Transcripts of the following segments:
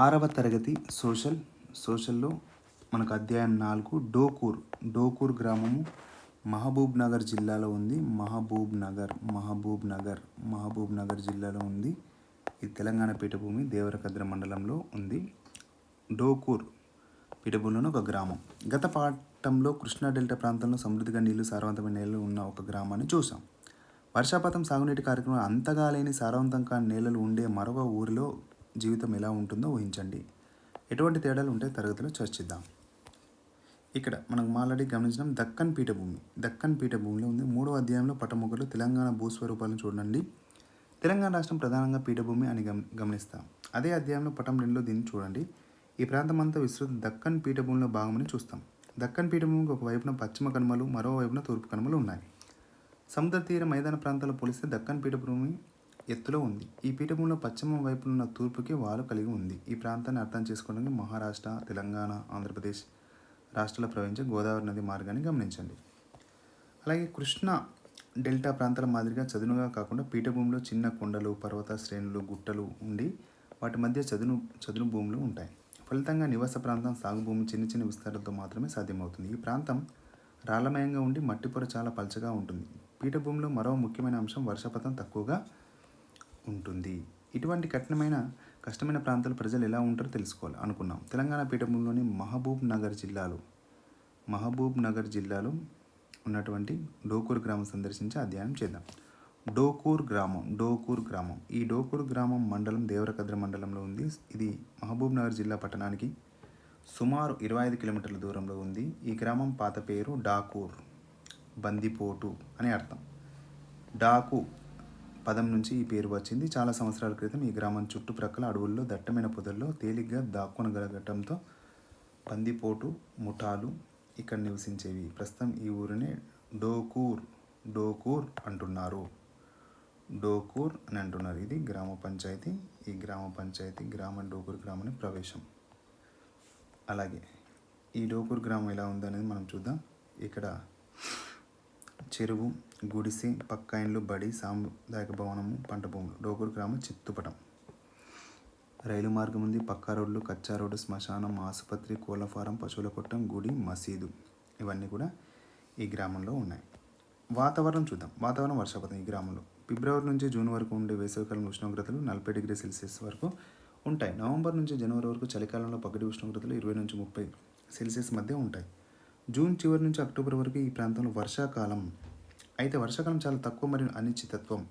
ఆరవ తరగతి సోషల్ సోషల్లో మనకు అధ్యాయం నాలుగు డోకూర్ డోకూర్ గ్రామము మహబూబ్ నగర్ జిల్లాలో ఉంది. మహబూబ్ నగర్ మహబూబ్ నగర్ మహబూబ్ నగర్ జిల్లాలో ఉంది. ఇది తెలంగాణ పీఠభూమి దేవరకద్ర మండలంలో ఉంది. డోకూర్ పీఠభూమిలోని ఒక గ్రామం. గత పాఠంలో కృష్ణా డెల్టా ప్రాంతంలో సమృద్ధిగా నీళ్ళు సారవంతమైన నేలలు ఉన్న ఒక గ్రామాన్ని చూసాం వర్షపాతం సాగునీటి కార్యక్రమం అంతగా లేని సారవంతం కాని నేలలు ఉండే మరొక ఊరిలో జీవితం ఎలా ఉంటుందో ఊహించండి. ఎటువంటి తేడాలు ఉంటే తరగతిలో చర్చిద్దాం. ఇక్కడ మనం ఆల్రెడీ గమనించడం దక్కన్ పీఠభూమి. దక్కన్ పీఠభూమిలో ఉంది మూడో అధ్యాయంలో పట్టమొక్కలు తెలంగాణ భూస్వరూపాలను చూడండి. తెలంగాణ రాష్ట్రం ప్రధానంగా పీఠభూమి అని గమ గమనిస్తాం. అదే అధ్యాయంలో పటం రెండులో దీన్ని చూడండి. ఈ ప్రాంతం అంతా విస్తృత దక్కన్ పీఠభూమిలో భాగమని చూస్తాం. దక్కన్ పీఠభూమికి ఒక వైపున పశ్చిమ కనుమలు మరోవైపున తూర్పు కనుమలు ఉన్నాయి. సముద్ర తీర మైదాన ప్రాంతాలు పోలిస్తే దక్కన్ పీఠభూమి ఎత్తులో ఉంది. ఈ పీఠభూమిలో పశ్చిమ వైపునున్న తూర్పుకి వాలు కలిగి ఉంది. ఈ ప్రాంతాన్ని అర్థం చేసుకోవడానికి మహారాష్ట్ర తెలంగాణ ఆంధ్రప్రదేశ్ రాష్ట్రాల ప్రవహించే గోదావరి నది మార్గాన్ని గమనించండి. అలాగే కృష్ణ డెల్టా ప్రాంతాల మాదిరిగా చదునుగా కాకుండా పీఠభూమిలో చిన్న కొండలు పర్వత శ్రేణులు గుట్టలు ఉండి వాటి మధ్య చదును చదును భూములు ఉంటాయి. ఫలితంగా నివాస ప్రాంతం సాగు భూమి చిన్న చిన్న విస్తారాలతో మాత్రమే సాధ్యమవుతుంది. ఈ ప్రాంతం రాళ్ళమయంగా ఉండి మట్టి పొర చాలా పలచగా ఉంటుంది. పీఠభూమిలో మరో ముఖ్యమైన అంశం వర్షపాతం తక్కువగా ఉంటుంది. ఇటువంటి కఠినమైన కష్టమైన ప్రాంతాల ప్రజలు ఎలా ఉంటారో తెలుసుకోవాలి. అనుకున్నాం. తెలంగాణ పీఠభూమిలోని మహబూబ్ నగర్ జిల్లాలో మహబూబ్ నగర్ జిల్లాలో ఉన్నటువంటి డోకూర్ గ్రామం సందర్శించి అధ్యయనం చేద్దాం. డోకూర్ గ్రామం డోకూర్ గ్రామం. ఈ డోకూర్ గ్రామం మండలం దేవరకద్ర మండలంలో ఉంది. ఇది మహబూబ్ నగర్ జిల్లా పట్టణానికి సుమారు ఇరవై ఐదు కిలోమీటర్ల దూరంలో ఉంది. ఈ గ్రామం పాత పేరు డాకూర్ బందిపోటు అని అర్థం. డాకు పదం నుంచి ఈ పేరు వచ్చింది. చాలా సంవత్సరాల క్రితం ఈ గ్రామం చుట్టుప్రక్కల అడవుల్లో దట్టమైన పొదల్లో తేలిగ్గా దాక్కొనగలగటంతో పందిపోటు ముఠాలు ఇక్కడ నివసించేవి. ప్రస్తుతం ఈ ఊరిని డోకూర్ డోకూర్ అంటున్నారు. డోకూర్ అని అంటున్నారు. ఇది గ్రామ పంచాయతీ. ఈ గ్రామ పంచాయతీ గ్రామం డోకూర్ గ్రామానికి ప్రవేశం. అలాగే ఈ డోకూర్ గ్రామం ఎలా ఉందనేది మనం చూద్దాం. ఇక్కడ చెరువు గుడిసె పక్క ఇండ్లు బడి సాంప్రదాయక భవనము పంట భూములు. డోకూరు గ్రామం చిత్తుపటం. రైలు మార్గం ఉంది. పక్కా రోడ్లు కచ్చా రోడ్డు శ్మశానం ఆసుపత్రి కోళ్ళ ఫారం పశువుల కొట్టం గుడి మసీదు. ఇవన్నీ కూడా ఈ గ్రామంలో ఉన్నాయి. వాతావరణం చూద్దాం. వాతావరణం వర్షపాతం ఈ గ్రామంలో. ఫిబ్రవరి నుంచి జూన్ వరకు ఉండే వేసవికాలం ఉష్ణోగ్రతలు నలభై డిగ్రీ సెల్సియస్ వరకు ఉంటాయి. నవంబర్ నుంచి జనవరి వరకు చలికాలంలో పగటి ఉష్ణోగ్రతలు ఇరవై నుంచి ముప్పై సెల్సియస్ మధ్య ఉంటాయి. జూన్ చివరి నుంచి అక్టోబర్ వరకు ఈ ప్రాంతంలో వర్షాకాలం. అయితే వర్షాకాలం చాలా తక్కువ మరియు అనిశ్చితత్వం.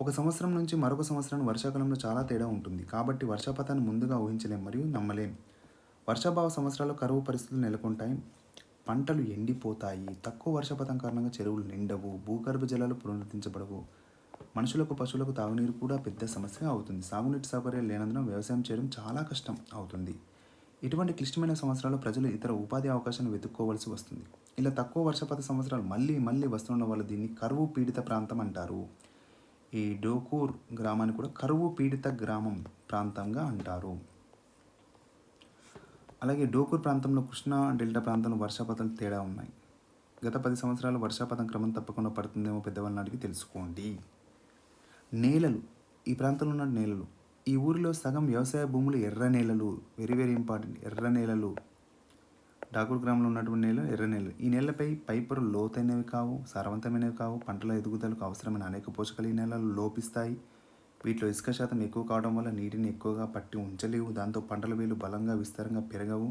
ఒక సంవత్సరం నుంచి మరొక సంవత్సరం వర్షాకాలంలో చాలా తేడా ఉంటుంది. కాబట్టి వర్షపాతాన్ని ముందుగా ఊహించలేం మరియు నమ్మలేం. వర్షాభావ సంవత్సరాల్లో కరువు పరిస్థితులు నెలకొంటాయి. పంటలు ఎండిపోతాయి. తక్కువ వర్షపాతం కారణంగా చెరువులు నిండవు. భూగర్భ జలాలు పునరుద్ధరించబడవు. మనుషులకు పశువులకు తాగునీరు కూడా పెద్ద సమస్య అవుతుంది. సాగునీటి సౌకర్యాలు లేనందున వ్యవసాయం చేయడం చాలా కష్టం అవుతుంది. ఇటువంటి క్లిష్టమైన సంవత్సరాల్లో ప్రజలు ఇతర ఉపాధి అవకాశాలను వెతుక్కోవాల్సి వస్తుంది. ఇలా తక్కువ వర్షపాత సంవత్సరాలు మళ్ళీ మళ్ళీ వస్తున్న వాళ్ళు దీన్ని కరువు పీడిత ప్రాంతం అంటారు. ఈ డోకూర్ గ్రామాన్ని కూడా కరువు పీడిత గ్రామం ప్రాంతంగా అంటారు. అలాగే డోకూర్ ప్రాంతంలో కృష్ణా డెల్టా ప్రాంతంలో వర్షపాతాలు తేడా ఉన్నాయి. గత పది సంవత్సరాలు వర్షపాతం క్రమం తప్పకుండా పడుతుందేమో పెద్దవాళ్ళ అడిగి తెలుసుకోండి. నేలలు ఈ ప్రాంతంలో ఉన్న నేలలు ఈ ఊరిలో సగం వ్యవసాయ భూములు ఎర్ర నేలలు వెరీ వెరీ ఇంపార్టెంట్ ఎర్ర నేలలు. డాకూర్ గ్రామంలో ఉన్నటువంటి నేల ఎర్ర నేలలు. ఈ నేలపై పైపరు లోతైనవి కావు సారవంతమైనవి కావు పంటల ఎదుగుదలకు అవసరమైన అనేక పోషకాలు ఈ నేలలు లోపిస్తాయి. వీటిలో ఇసుక శాతం ఎక్కువ కావడం వల్ల నీటిని ఎక్కువగా పట్టి ఉంచలేవు. దాంతో పంటల వేలు బలంగా విస్తారంగా పెరగవు.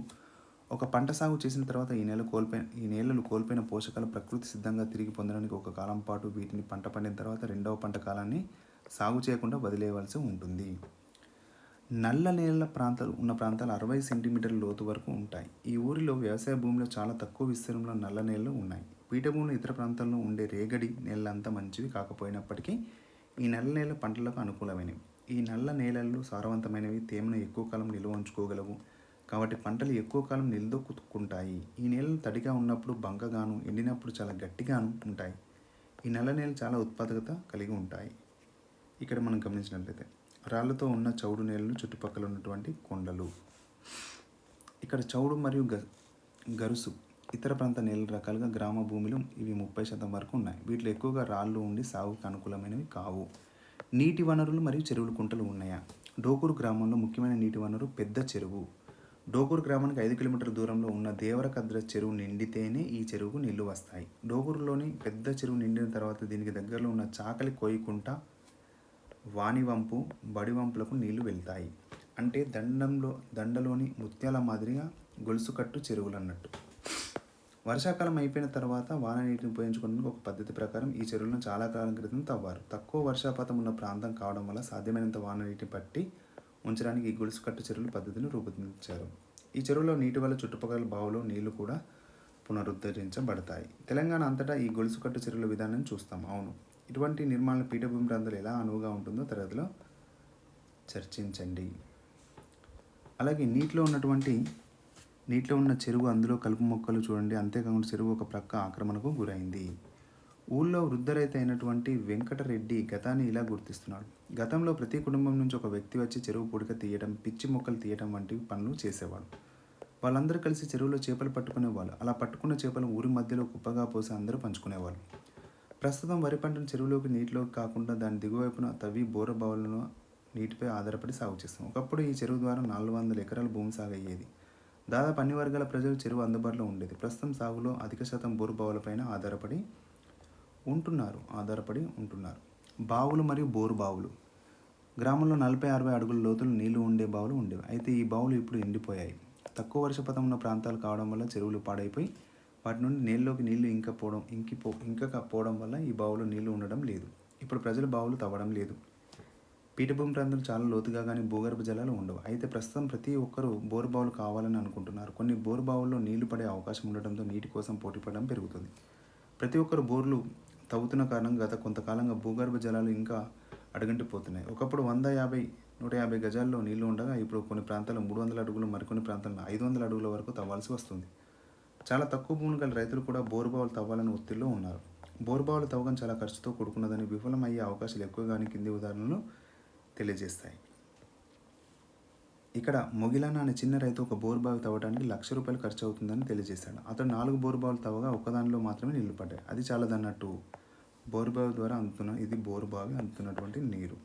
ఒక పంట సాగు చేసిన తర్వాత ఈ నేల కోల్పోయిన ఈ నేలలు కోల్పోయిన పోషకాలు ప్రకృతి సిద్ధంగా తిరిగి పొందడానికి ఒక కాలం పాటు వీటిని పంట పండిన తర్వాత రెండవ పంట కాలాన్ని సాగు చేయకుండా వదిలేయవలసి ఉంటుంది. నల్ల నేలల ప్రాంతాలు ఉన్న ప్రాంతాలు అరవై సెంటీమీటర్ల లోతు వరకు ఉంటాయి. ఈ ఊరిలో వ్యవసాయ భూమిలో చాలా తక్కువ విస్తీర్ణంలో నల్ల నేలలు ఉన్నాయి. పీఠభూములు ఇతర ప్రాంతాల్లో ఉండే రేగడి నేలలంతా మంచివి కాకపోయినప్పటికీ ఈ నల్ల నేల పంటలకు అనుకూలమైనవి. ఈ నల్ల నేలలు సారవంతమైనవి తేమను ఎక్కువ కాలం నిల్వ ఉంచుకోగలవు. కాబట్టి పంటలు ఎక్కువ కాలం నిలదొక్కుంటాయి ఈ నేలలు తడిగా ఉన్నప్పుడు బంకగాను ఎండినప్పుడు చాలా గట్టిగాను ఉంటాయి. ఈ నల్ల నేలలు చాలా ఉత్పాదకత కలిగి ఉంటాయి. ఇక్కడ మనం గమనించినట్లయితే రాళ్ళతో ఉన్న చౌడు నేలలు చుట్టుపక్కల ఉన్నటువంటి కొండలు. ఇక్కడ చౌడు మరియు గ గరుసు ఇతర ప్రాంత నేల రకాలుగా గ్రామ భూమిలో ఇవి ముప్పై శాతం వరకు ఉన్నాయి. వీటిలో ఎక్కువగా రాళ్ళు ఉండి సాగుకు అనుకూలమైనవి కావు. నీటి వనరులు మరియు చెరువులు కుంటలు ఉన్నాయా? డోకూరు గ్రామంలో ముఖ్యమైన నీటి వనరు పెద్ద చెరువు. డోకూరు గ్రామానికి ఐదు కిలోమీటర్ల దూరంలో ఉన్న దేవరకద్ర చెరువు నిండితేనే ఈ చెరువుకు నీళ్ళు వస్తాయి. డోకూరులోని పెద్ద చెరువు నిండిన తర్వాత దీనికి దగ్గరలో ఉన్న చాకలి కోయికుంట వాణివంపు బడివంపులకు నీళ్ళు వెళ్తాయి. అంటే దండంలో దండలోని ముత్యాల మాదిరిగా గొలుసు కట్టు చెరువులు అన్నట్టు వర్షాకాలం అయిపోయిన తర్వాత వాన నీటిని ఉపయోగించుకోవడానికి ఒక పద్ధతి ప్రకారం ఈ చెరువులను చాలా కాలం క్రితం తవ్వారు. తక్కువ వర్షాపాతం ఉన్న ప్రాంతం కావడం వల్ల సాధ్యమైనంత వాన నీటిని పట్టి ఉంచడానికి ఈ గొలుసు కట్టు చెరువుల పద్ధతిని రూపొందించారు. ఈ చెరువులో నీటి వల్ల చుట్టుపక్కల బావులో నీళ్ళు కూడా పునరుద్ధరించబడతాయి. తెలంగాణ అంతటా ఈ గొలుసుకట్టు చెరువుల విధానం చూస్తాం. అవును. ఇటువంటి నిర్మాణ పీఠభూమి ప్రాంతాలు ఎలా అనువుగా ఉంటుందో తరగతిలో చర్చించండి. అలాగే నీటిలో ఉన్నటువంటి నీటిలో ఉన్న చెరువు అందులో కలుపు మొక్కలు చూడండి. అంతేకాకుండా చెరువు ఒక ప్రక్క ఆక్రమణకు గురైంది. ఊళ్ళో వృద్ధరైత అయినటువంటి వెంకటరెడ్డి గతాన్ని ఇలా గుర్తిస్తున్నాడు. గతంలో ప్రతి కుటుంబం నుంచి ఒక వ్యక్తి వచ్చి చెరువు పొడిక తీయడం పిచ్చి మొక్కలు తీయడం వంటి పనులు చేసేవాడు. వాళ్ళందరూ కలిసి చెరువులో చేపలు పట్టుకునేవాళ్ళు. అలా పట్టుకున్న చేపలు ఊరి మధ్యలో కుప్పగా పోసి అందరూ పంచుకునేవాళ్ళు. ప్రస్తుతం వరి పంటను చెరువులోకి నీటిలోకి కాకుండా దాని దిగువైపున తవ్వి బోర బావులను నీటిపై ఆధారపడి సాగు చేస్తాం. ఒకప్పుడు ఈ చెరువు ద్వారా నాలుగు వందల ఎకరాల భూమి సాగు అయ్యేది దాదాపు అన్ని వర్గాల ప్రజలు చెరువు అందుబాటులో ఉండేది. ప్రస్తుతం సాగులో అధిక శాతం బోరు బావులపైన ఆధారపడి ఉంటున్నారు ఆధారపడి ఉంటున్నారు. బావులు మరియు బోరు బావులు. గ్రామంలో నలభై అరవై అడుగుల లోతులు నీళ్ళు ఉండే బావులు ఉండేవి. అయితే ఈ బావులు ఇప్పుడు ఎండిపోయాయి. తక్కువ వర్షపాతం ఉన్న ప్రాంతాలు కావడం వల్ల చెరువులు పాడైపోయి వాటి నుండి నీళ్ళలోకి నీళ్ళు ఇంకా పోవడం ఇంకిపో ఇంకా పోవడం వల్ల ఈ బావులో నీళ్ళు ఉండడం లేదు. ఇప్పుడు ప్రజలు బావులు తవ్వడం లేదు. పీఠభూమి ప్రాంతాలు చాలా లోతుగా కానీ భూగర్భ జలాలు ఉండవు. అయితే ప్రస్తుతం ప్రతి ఒక్కరూ బోరు బావులు కావాలని అనుకుంటున్నారు. కొన్ని బోరు బావుల్లో నీళ్ళు పడే అవకాశం ఉండడంతో నీటి కోసం పోటీ పడడం పెరుగుతుంది. ప్రతి ఒక్కరు బోర్లు తవ్వుతున్న కారణంగా గత కొంతకాలంగా భూగర్భ జలాలు ఇంకా అడుగంటిపోతున్నాయి. ఒకప్పుడు వంద యాభై నూట యాభై గజాల్లో నీళ్ళు ఉండగా ఇప్పుడు కొన్ని ప్రాంతాల్లో మూడు వందల అడుగులు మరికొన్ని ప్రాంతాల్లో ఐదు వందల అడుగుల వరకు తవ్వాల్సి వస్తుంది. చాలా తక్కువ భూములు గల రైతులు కూడా బోరుబావులు తవ్వాలని ఒత్తిడిలో ఉన్నారు. బోరుబావులు తవ్వకం చాలా ఖర్చుతో కూడుకున్నదని విఫలమయ్యే అవకాశాలు ఎక్కువగానే కింది ఉదాహరణలు తెలియజేస్తాయి. ఇక్కడ మొగిలాన అనే చిన్న రైతు ఒక బోరుబావి తవ్వడానికి లక్ష రూపాయలు ఖర్చు అవుతుందని తెలియజేశాడు. అతను నాలుగు బోరుబావులు తవ్వగా ఒక్కదానిలో మాత్రమే నీళ్ళు పడ్డాయి అది చాలదన్నట్టు బోరుబావి ద్వారా అందుతున్న ఇది బోరుబావి అందుతున్నటువంటి నీరు.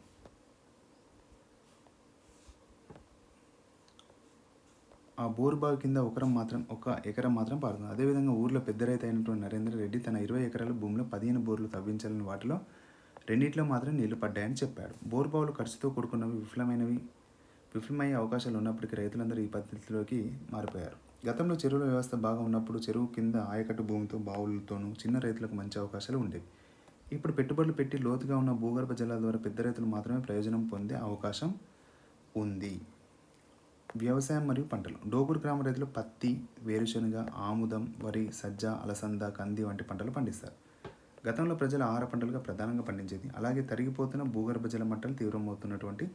ఆ బోరుబావి కింద ఒకరం మాత్రం ఒక ఎకరం మాత్రం పారుతుంది. అదేవిధంగా ఊర్లో పెద్ద రైతు అయినటువంటి నరేంద్ర రెడ్డి తన ఇరవై ఎకరాల భూమిలో పదిహేను బోర్లు తవ్వించాలని వాటిలో రెండింటిలో మాత్రం నీళ్ళు పడ్డాయని చెప్పాడు బోర్బావులు ఖర్చుతో కూడుకున్నవి విఫలమైనవి విఫలమయ్యే అవకాశాలు ఉన్నప్పటికీ రైతులందరూ ఈ పద్ధతిలోకి మారిపోయారు. గతంలో చెరువుల వ్యవస్థ బాగా ఉన్నప్పుడు చెరువు కింద ఆయకట్టు భూమితో బావులతోనూ చిన్న రైతులకు మంచి అవకాశాలు ఉండేవి. ఇప్పుడు పెట్టుబడులు పెట్టి లోతుగా ఉన్న భూగర్భ జలాల ద్వారా పెద్ద రైతులు మాత్రమే ప్రయోజనం పొందే అవకాశం ఉంది. వ్యవసాయం మరియు పంటలు. డోగూరు గ్రామ రైతులు పత్తి వేరుశనగ ఆముదం వరి సజ్జ అలసంద కంది వంటి పంటలు పండిస్తారు. గతంలో ప్రజలు ఆహార పంటలుగా ప్రధానంగా పండించేది. అలాగే తరిగిపోతున్న భూగర్భ జల మట్టాలు తీవ్రమవుతున్నటువంటి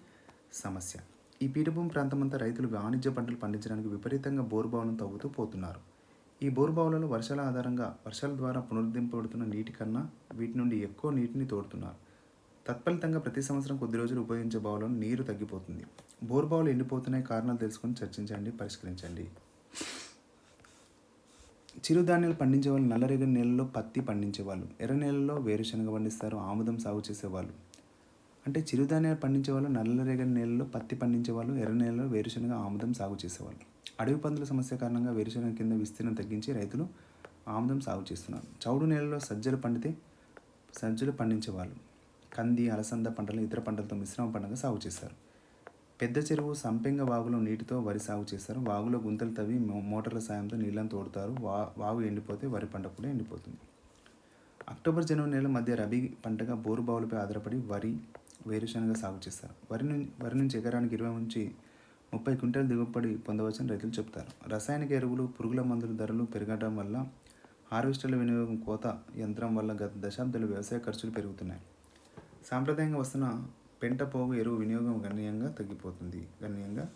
సమస్య. ఈ పీఠభూమి ప్రాంతమంతా రైతులు వాణిజ్య పంటలు పండించడానికి విపరీతంగా బోరుబావులను తవ్వుతూ పోతున్నారు. ఈ బోరుబావులలో వర్షాల ఆధారంగా వర్షాల ద్వారా పునరుద్ధరింపబడుతున్న నీటి కన్నా వీటి నుండి ఎక్కువ నీటిని తోడుతున్నారు. తత్ఫలితంగా ప్రతి సంవత్సరం కొద్ది రోజులు ఉపయోగించే బావులను నీరు తగ్గిపోతుంది. బోరుబావులు ఎండిపోతున్నాయి కారణాలు తెలుసుకొని చర్చించండి పరిష్కరించండి. చిరుధాన్యాలు పండించే వాళ్ళు నల్లరేగడి నేలలో పత్తి పండించేవాళ్ళు. ఎర్ర నేలలో వేరుశనగ పండిస్తారు ఆముదం సాగు చేసేవాళ్ళు. అంటే చిరుధాన్యాలు పండించే వాళ్ళు నల్లరేగడి నేలలో పత్తి పండించేవాళ్ళు ఎర్ర నేలలో వేరుశనగ ఆముదం సాగు చేసేవాళ్ళు. అడవి పందుల సమస్య కారణంగా వేరుశనగ కింద విస్తీర్ణం తగ్గించి రైతులు ఆముదం సాగు చేస్తున్నారు. చౌడు నేలలో సజ్జలు పండితే సజ్జలు పండించేవాళ్ళు కంది అలసంద పంటలు ఇతర పంటలతో మిశ్రమ పంటగా సాగు చేస్తారు. పెద్ద చెరువు సంపెంగ వాగులో నీటితో వరి సాగు చేస్తారు. వాగులో గుంతలు తవ్వి మో- మోటార్ల సాయంతో నీళ్ళని తోడుతారు. వా వాగు ఎండిపోతే వరి పంట కూడా ఎండిపోతుంది. అక్టోబర్ జనవరి నెల మధ్య రబీ పంటగా బోరు బావులపై ఆధారపడి వరి వేరుశనగ సాగు చేస్తారు. వరి నుంచి వరి నుంచి ఎకరానికి ఇరవై నుంచి ముప్పై క్వింటాల్ దిగుబడి పొందవచ్చని రైతులు చెప్తారు. రసాయనిక ఎరువులు పురుగుల మందుల ధరలు పెరగడం వల్ల హార్వెస్టర్ల వినియోగం కోత యంత్రం వల్ల గత దశాబ్దాలు వ్యవసాయ ఖర్చులు పెరుగుతున్నాయి. సాంప్రదాయంగా వస్తున్న పెంట పోగు ఎరువు వినియోగం గణనీయంగా తగ్గిపోతుంది. గణనీయంగా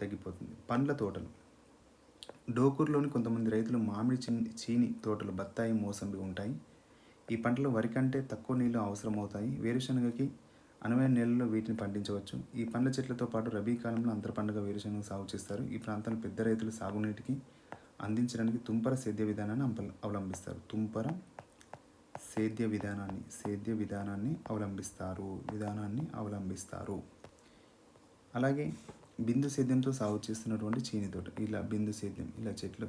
తగ్గిపోతుంది. పండ్ల తోటలు. డోకూరులోని కొంతమంది రైతులు మామిడి చిన్- చీని తోటలు బత్తాయి మోసంబి ఉంటాయి. ఈ పంటలు వరి కంటే తక్కువ నీళ్ళు అవసరం అవుతాయి వేరుశనగకి అనువైన నేలలో వీటిని పండించవచ్చు. ఈ పండ్ల చెట్లతో పాటు రబీ కాలంలో అంతర పండుగ వేరుశనగ సాగు చేస్తారు. ఈ ప్రాంతాల పెద్ద రైతులు సాగునీటికి అందించడానికి తుంపర సేద్య విధానాన్ని అంప- అవలంబిస్తారు. తుంపర సేద్య విధానాన్ని సేద్య విధానాన్ని అవలంబిస్తారు. విధానాన్ని అవలంబిస్తారు. అలాగే బిందు సేద్యంతో సాగు చేస్తున్నటువంటి చీని తోట ఇలా బిందు సేద్యం ఇలా చెట్లు